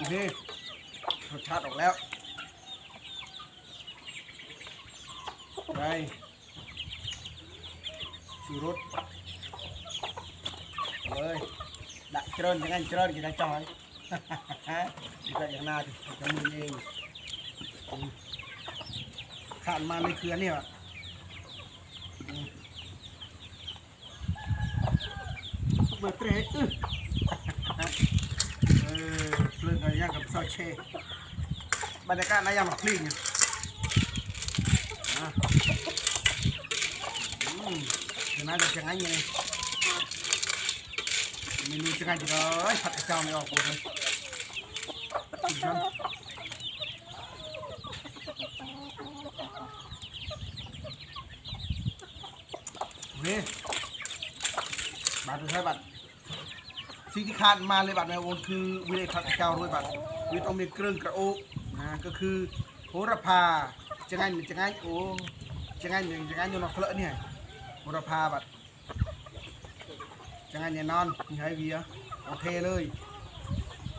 นี่รสชาติออกแล้วไปชูรุตเลยดักเจริญยังไงเจริญกินได้จอยดีกว่าอย่างน่าจะทำมือเองขาดมาไม่เกลือเนี่ยเปิดเตะ อะไรอย่างกับซอยเชบรรยากาศน่ายามแบบลิงอะอะอืมเดี๋ยวน่าจะจะงยังไงเมนูจะไงจะเลยผัดกระเจ้าไม่ออกเลยอีกครั้งโอเคบัตรดูใช้บัตร สิ่งที่ขาดมาเลยบัตรในวนคือวิเลพักเจ้าด้วยบัตรวิต้องมีเครื่องกระโอกนะก็คือโหระพาจะไงจะไงโอ้จะไงจะไงอยู่นอกเคลอะเนี่ยโหระพาบัตรจะไงเนี่ยนอนมีให้เวียโอเคเลย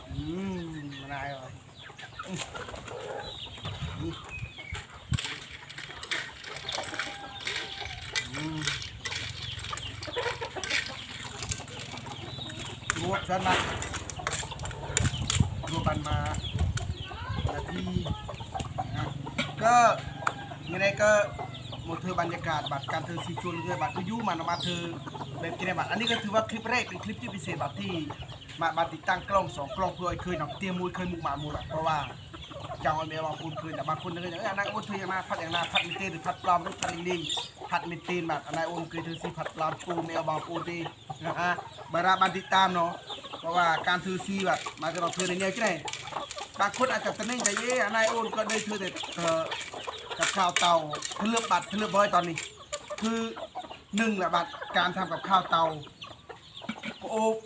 อืมมานายเลยอืมอืมอืม ร วบฉันมารวบกันมานาทีนะก็ยังไงก็หมดเธอบรรยากาศบัตรการเธอซีชวนเลยบัตรก็ยุ่มันออกมาเธอแบบกินบัตรอันนี้ก็ถือว่าคลิปแรกเป็นคลิปที่พิเศษบัตรที่มามาติดตั้งกล้องสองกล้องเพื่อเคยหนอกเตรียมมูลเคยมุกหมามูลอะเพราะว่าจ้าเอาเมียบางคนเคยแต่บางคนเลยอออันนั้นโอนเธอยังมาพัดอย่างนาพัดมิเตนหรือพัดปลอมหรือพัดลิงลิงพัดมิเตนบัตรอันนั้นโอนเคยเธอซีพัดปลอมโชว์เมียบางคนดี นะฮะบาราบันติดตามเนาะเพราะว่าการถือซีแบบมาจะเราถือในเนี้ยใช่ไหมบางคนอาจจะตะนิ่งแต่เย่อนนายโอนก็ได้ถือแต่เออกับข้าวเตาเลือกบัตรเลือกบอยตอนนี้ คือหนึ่งแหละบัตรการทำกับข้าวเตาโอบ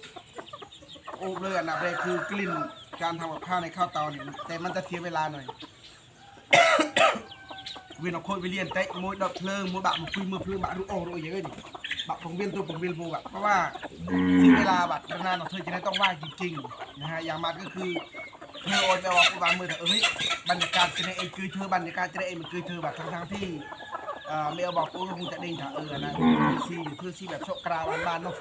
โอบเลยอันดับแรกคือกลิ่นการทำกับข้าวในข้าวเตาเนี่ยแต่มันจะเสียเวลาหน่อยเวียนเอาโคตรวิเลียนเตะมวยดอกเพลิงมวยบะมาคุยมือเพลิงบะรูโอ้รู้เยอะดิ บะผมเวียนตัวผมเวียนโบอะเพราะว่าที่เวลาบัตรนานๆเราเธอจะได้ต้องไหว้จริงๆนะฮะอย่างมากก็คือเธอโอนไปออกวางมือแต่เอ้ยบรรยากาศจะได้เองคือเธอบรรยากาศจะได้เองมันคือเธอแบบทั้งๆที่เอ่อเมลบอกกูก็คงจะเด้งถ้าเออนะคือซีหรือคือซีแบบโชคกราวบานๆเนาะ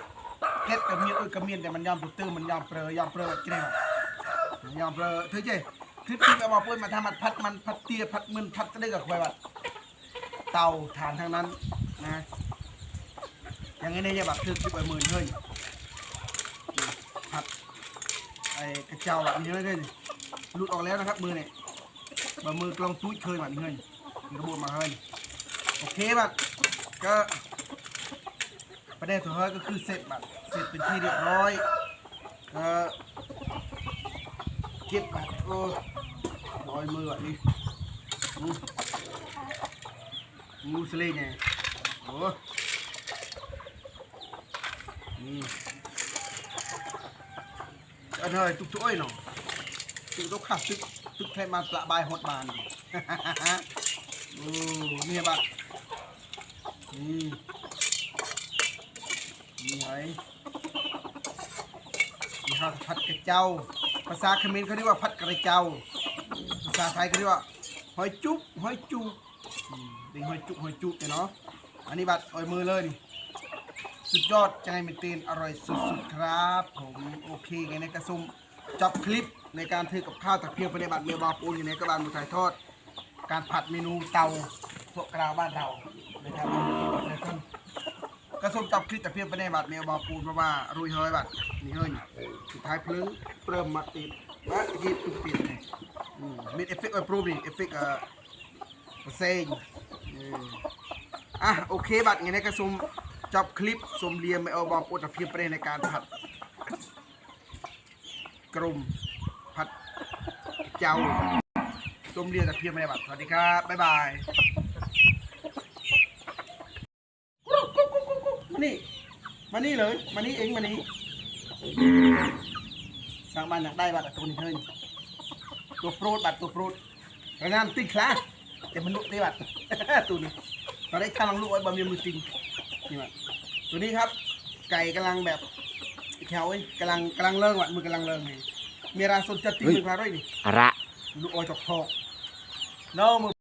เฮ็ดกับเมียนเอ้ยกับเมียนแต่มันยอมปุตื้อมันยอมเปรยยอมเปรยกินได้แบบยอมเปรอะเธอเจ้คลิปที่ไปบอกปุ้ยมาทำมันพัดมันพัดเตียพัดมึนพัดก็ได้กับควายบัดเตาฐานทางนั้นนะ อย่างนี้เนี่ยแบบคือคลิปไปหมื่นเฮ้ยนี่พัดไอ้กระเจ้าแบบนี้เลยนี่หลุดออกแล้วนะครับมือเนี่ยบะมือกลองตุ้ยเคยแบบนี้เฮ้ยมีระบบมาเฮ้ยโอเคบัดก็ประเด็นสุดท้ายก็คือเสร็จบัดเสร็จเป็นที่เรียบร้อยก็เก็บแบบโอ้ลอยมือแบบนี้มงูสลีไงโอ้ อันเฮ้ยตุกตุ้ยเนาะตุกตุกขับตุกตุกแทนมาประบายหดบานโอ้นี่บัดนี่นี่ไงนี่ครับผัดกระเจ้า ภาษาเขมรเขาเรียกว่าผัดกระเจ้า ภาษาไทยเขาเรียกว่าหอยจุ๊บหอยจุ๊บนี่หอยจุ๊บหอยจุ๊บเนี่ยเนาะ อันนี้บัตรเอ่อยมือเลยนี่ สุดยอดใจเมนเตนอร่อยสุดๆครับผมโอเคไงในกระซุ่มจบคลิปในการถือกับข้าวตะเพียงไปในบัตรเมียบาปูนอยู่ในกระบาลมือถ่ายทอด การผัดเมนูเตาโซกราวบ้านเรานะครับนะครับกระสมจับคลิปต่เพียงไปในบัตรเมลบอปูนเพราะว่ารุยเฮยบัตรนี่เฮ้ยสุดท้ายเพลิงเริ่มมาติดบัตรยีตุกติดเนี่ยมีเอฟเฟกต์ไอ้ปรูบีเอฟเฟกต์เอ่อเซงอะโอเคบัตรไงในกระสม จับคลิปสมเรียมเมลบอปูนแต่เพียงไปในการผัดกลุ่มผัดเจ้าสมเรียมแต่เพียงไปในบัตรสวัสดีครับบ๊ายบายมานี่มานี่เลยมานี่เองมานี่สร้างบ้านอยากได้บัตรตัวนี้เฮ้ยตัวโปรดบัตรตัวโปรดรายงานติ๊กคลาสแต่มันลุกได้บัตรตัวนี้ตอนนี้กำลังลุกไว้บะเมียมือจริงนี่บัตร ตัวนี้ครับ ไก่กำลังแบบแถวเว้ยกำลังกำลังเลิ่งวัดมือกำลังเลิ่งไงมีราสนจัดที่เฮ้ยมือพาด้วยนี่อะระ ลูกออยจอกทอกน้องมือ